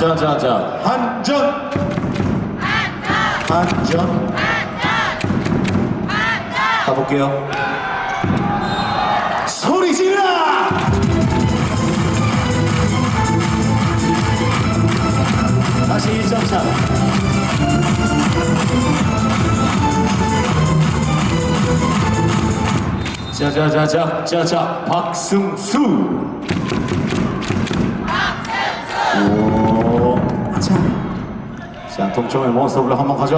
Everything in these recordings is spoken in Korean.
자자자. 한전. 한전. 가볼게요. 소리 질러! 다시 1점 차. 자자자자 자자. 박승수. 오 자, 자 동점의 몬스터블럭 한번 가자.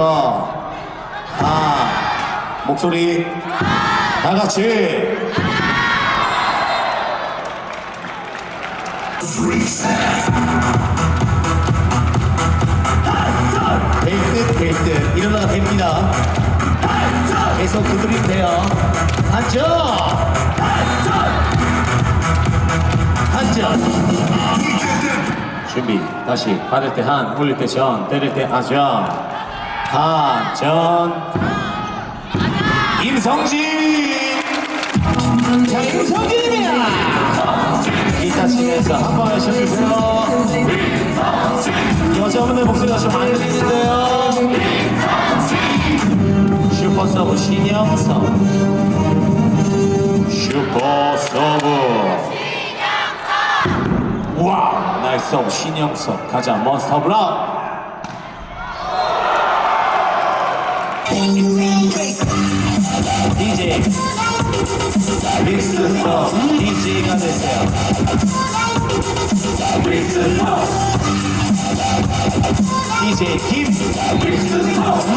아 목소리. 다 같이. 될듯 될듯. 일어나 됩니다. 계속 두드리면 돼요. 앉아 다시 받을 때 한 올릴 때 전 때릴 때 아전 한 전 임성진! 자 임성진입니다. 기타 치면서 한번 하셔주세요. 여자분의 목소리가 좀 많이 들리는데요. 슈퍼서브 신영석 슈퍼서브. 와 서브 신영석 가자 몬스터 블럭 DJ 믹스터 DJ가 됐어요. 믹스터 DJ 김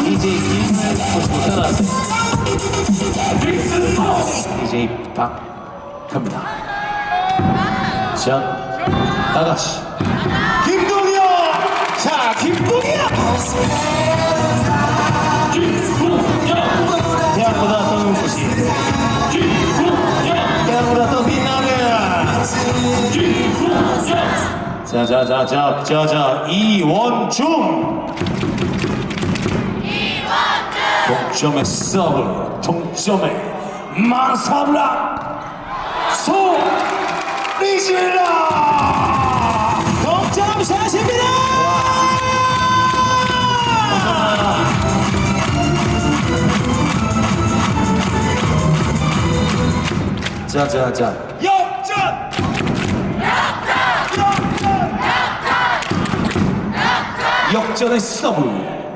DJ 김을 보시고 따라하세요. DJ 박 갑니다. 자 다같이 김동현 자 김동현 태양보다 더 눈부시 태양보다 더 빛나는 자자 자 자 자 자 이원중. 동점의 서브 동점의 마사블라. 소리 질러 자자자. 역전! 역전의 서브